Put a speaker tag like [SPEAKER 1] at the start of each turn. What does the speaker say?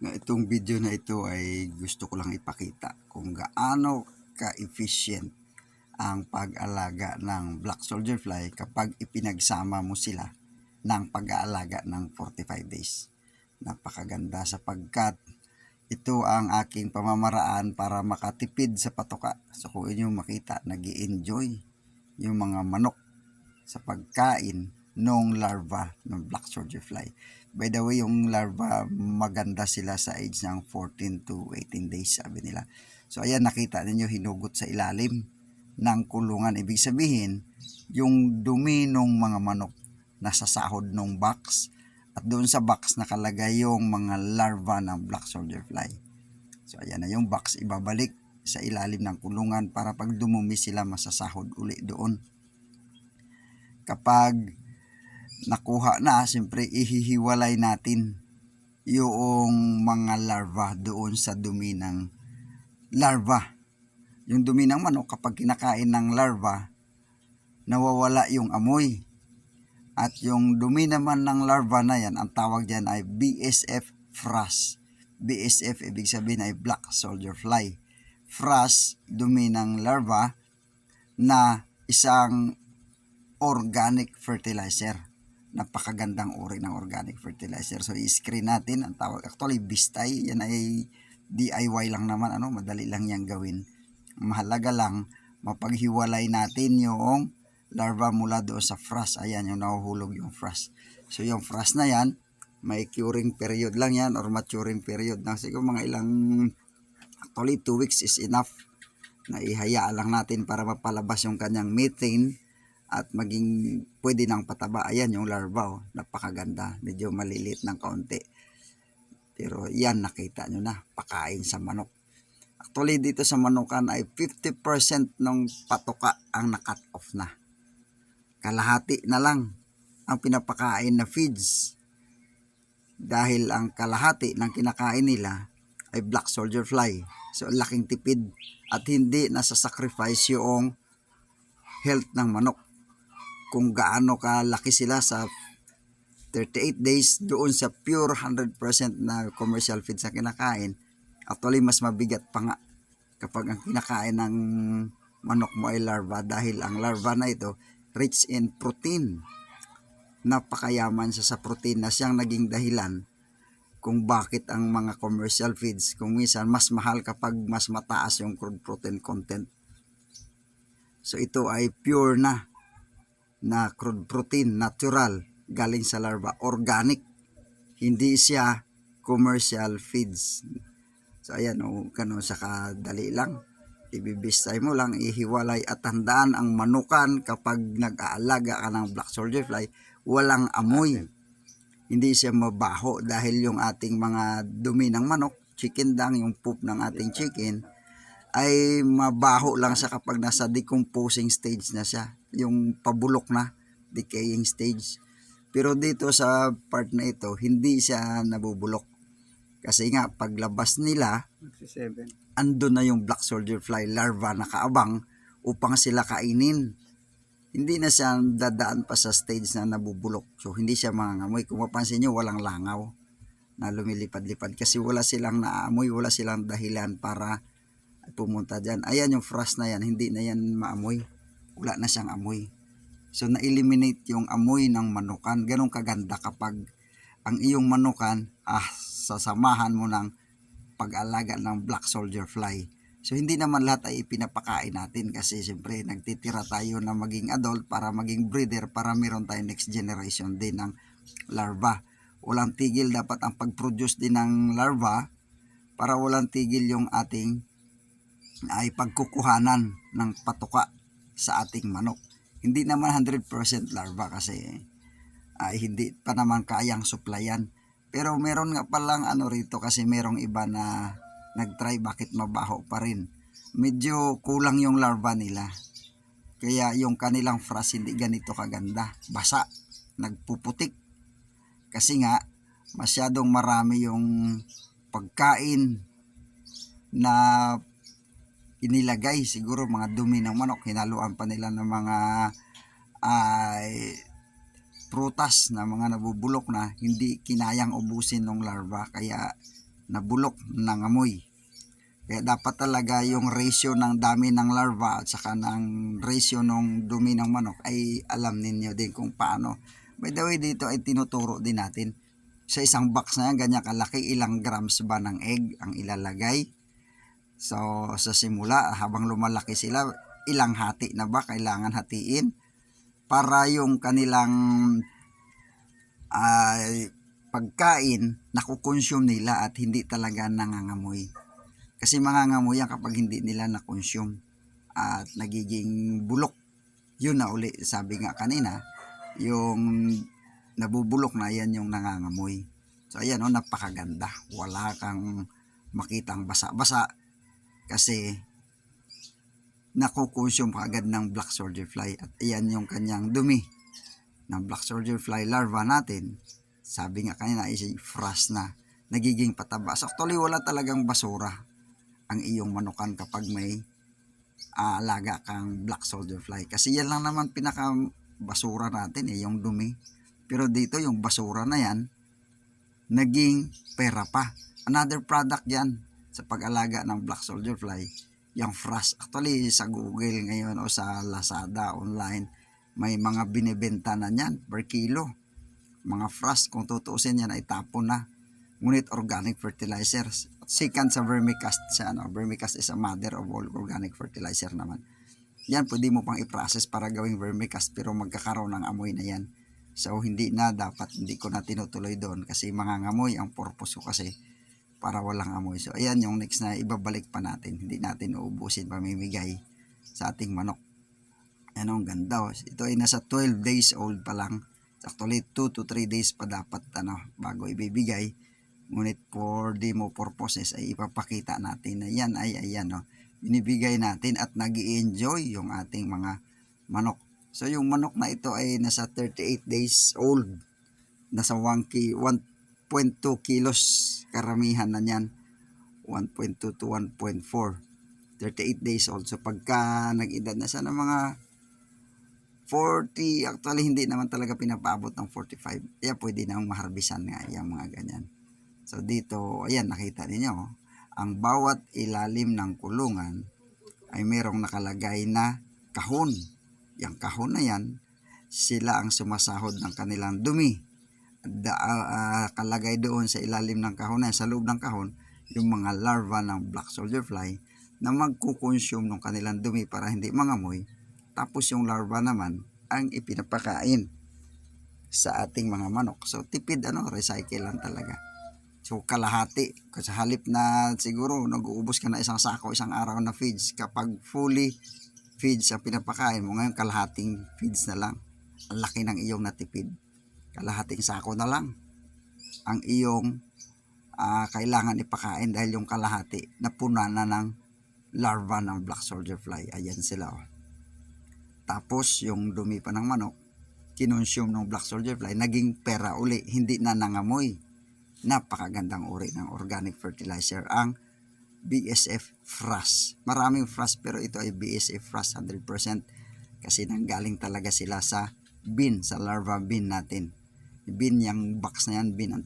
[SPEAKER 1] nga itong video na ito ay gusto ko lang ipakita kung gaano ka-efficient ang pag-alaga ng black soldier fly kapag ipinagsama mo sila ng pag-aalaga ng 45 days. Napakaganda sapagkat ito ang aking pamamaraan para makatipid sa patoka. So kung inyo makita, nag enjoy yung mga manok sa pagkain ng larva ng black soldier fly. By the way, yung larva, maganda sila sa age ng 14 to 18 days, sabi nila. So, ayan, nakita ninyo, hinugot sa ilalim ng kulungan. Ibig sabihin, yung dumi ng mga manok nasa sahod ng box at doon sa box nakalagay yung mga larva ng black soldier fly. So, ayan na yung box, ibabalik sa ilalim ng kulungan para pag dumumi sila masasahod uli doon. Kapag nakuha na, siyempre ihihiwalay natin yung mga larva doon sa dumi ng larva. Yung dumi ng manok kapag kinakain ng larva, nawawala yung amoy. At yung dumi naman ng larva na yan, ang tawag dyan ay BSF frass. BSF ibig sabihin ay black soldier fly. Frass, dumi ng larva na isang organic fertilizer napakagandang uri ng organic fertilizer. So, i-screen natin. Ang tawag, actually, Bistay. Yan ay DIY lang naman. Ano, madali lang yan gawin. Mahalaga lang, mapaghiwalay natin yung larva mula doon sa frost. Ayan, yung nahuhulog yung frost. So, yung frost na yan, may curing period lang yan or maturing period na siguro mga ilang actually 2 weeks is enough na ihayaan lang natin para mapalabas yung kanyang methane at maging pwede nang pataba. Ayan yung larva, oh. napakaganda. Medyo malilit ng kaunti. Pero yan, nakita nyo na, pakain sa manok. Actually, dito sa manukan ay 50% ng patoka ang nakat off na. Kalahati na lang ang pinapakain na feeds. Dahil ang kalahati ng kinakain nila ay black soldier fly. So, laking tipid at hindi nasa-sacrifice yung health ng manok kung gaano kalaki sila sa 38 days doon sa pure 100% na commercial feed sa kinakain. Actually, mas mabigat pa nga kapag ang kinakain ng manok mo ay larva dahil ang larva na ito rich in protein. Napakayaman siya sa protein na siyang naging dahilan kung bakit ang mga commercial feeds kung minsan mas mahal kapag mas mataas yung crude protein content. So ito ay pure na na crude protein, natural, galing sa larva, organic. Hindi siya commercial feeds. So ayan o, oh, gano'n sa kadali lang. Ibibistay mo lang, ihiwalay at tandaan ang manukan kapag nag-aalaga ka ng black soldier fly, walang amoy. Hindi siya mabaho dahil yung ating mga dumi ng manok, chicken dang, yung poop ng ating chicken, ay mabaho lang sa kapag nasa decomposing stage na siya yung pabulok na decaying stage. Pero dito sa part na ito, hindi siya nabubulok. Kasi nga, paglabas nila, andun na yung black soldier fly larva na kaabang upang sila kainin. Hindi na siya dadaan pa sa stage na nabubulok. So, hindi siya mangangamoy. Kung mapansin nyo, walang langaw na lumilipad-lipad. Kasi wala silang naamoy, wala silang dahilan para pumunta dyan. Ayan yung frost na yan, hindi na yan maamoy wala na siyang amoy. So na-eliminate yung amoy ng manukan. Ganong kaganda kapag ang iyong manukan ah sasamahan mo ng pag-alaga ng black soldier fly. So hindi naman lahat ay ipinapakain natin kasi siyempre nagtitira tayo na maging adult para maging breeder para meron tayong next generation din ng larva. Walang tigil dapat ang pag-produce din ng larva para walang tigil yung ating ay pagkukuhanan ng patuka sa ating manok. Hindi naman 100% larva kasi ay hindi pa naman kayang supplyan. Pero meron nga palang ano rito kasi merong iba na nagtry bakit mabaho pa rin. Medyo kulang yung larva nila. Kaya yung kanilang frost hindi ganito kaganda. Basa. Nagpuputik. Kasi nga masyadong marami yung pagkain na inilagay siguro mga dumi ng manok hinaluan pa nila ng mga ay prutas na mga nabubulok na hindi kinayang ubusin ng larva kaya na bulok ng amoy. Kaya dapat talaga yung ratio ng dami ng larva at saka ng ratio ng dumi ng manok ay alam ninyo din kung paano. By the way, dito ay tinuturo din natin. Sa isang box na yan, ganyan kalaki, ilang grams ba ng egg ang ilalagay. So, sa simula, habang lumalaki sila, ilang hati na ba kailangan hatiin para yung kanilang ay pagkain nakukonsume nila at hindi talaga nangangamoy. Kasi mangangamoy yan kapag hindi nila na-consume at nagiging bulok. Yun na uli, sabi nga kanina, yung nabubulok na yan yung nangangamoy. So ayan o, napakaganda. Wala kang makitang basa-basa kasi nakukonsume agad ng black soldier fly at ayan yung kanyang dumi ng black soldier fly larva natin. Sabi nga kanina is frost na nagiging pataba. So actually wala talagang basura ang iyong manukan kapag may alaga kang black soldier fly. Kasi yan lang naman pinaka basura natin eh yung dumi. Pero dito yung basura na yan naging pera pa. Another product yan sa pag-alaga ng black soldier fly yung frost. Actually, sa Google ngayon o sa Lazada online, may mga binibenta na niyan per kilo. Mga frost, kung tutuusin yan, ay tapon na. Ngunit organic fertilizers. Second sa vermicast siya. Ano? Vermicast is a mother of all organic fertilizer naman. Yan, pwede mo pang i-process para gawing vermicast pero magkakaroon ng amoy na yan. So, hindi na dapat, hindi ko na tinutuloy doon kasi mangangamoy ang purpose ko kasi para walang amoy. So, ayan yung next na ibabalik pa natin. Hindi natin uubusin pamimigay sa ating manok. Ano, ang ganda. oh. Ito ay nasa 12 days old pa lang. Actually, 2 to 3 days pa dapat ano, bago ibibigay. Ngunit for demo purposes ay ipapakita natin na yan ay ayan. No? Binibigay natin at nag enjoy yung ating mga manok. So, yung manok na ito ay nasa 38 days old. Nasa 1 ki 1 1.2 kilos. Karamihan na niyan 1.2 to 1.4 38 days old. So pagka nag-edad na siya ng mga 40 actually hindi naman talaga pinapaabot ng 45 kaya pwede na maharbisan nga yung mga ganyan. So dito ayan nakita ninyo oh. ang bawat ilalim ng kulungan ay merong nakalagay na kahon. Yung kahon na yan sila ang sumasahod ng kanilang dumi da, ah, kalagay doon sa ilalim ng kahon yan, sa loob ng kahon yung mga larva ng black soldier fly na magkukonsume ng kanilang dumi para hindi mangamoy. Tapos yung larva naman ang ipinapakain sa ating mga manok. So tipid ano recycle lang talaga. So kalahati. Kasi halip na siguro nag-uubos ka na isang sako isang araw na feeds. Kapag fully feeds ang pinapakain mo ngayon kalahating feeds na lang. Ang laki ng iyong natipid kalahating sako na lang ang iyong ah, kailangan ipakain dahil yung kalahati napuna na ng larva ng black soldier fly. Ayan sila. Oh. Tapos yung dumi pa ng manok, kinonsume ng black soldier fly, naging pera uli, hindi na nangamoy. Napakagandang uri ng organic fertilizer ang BSF Frost. Maraming Frost pero ito ay BSF Frost 100% kasi nanggaling talaga sila sa bin, sa larva bin natin. Bin yung box na yan, bin ang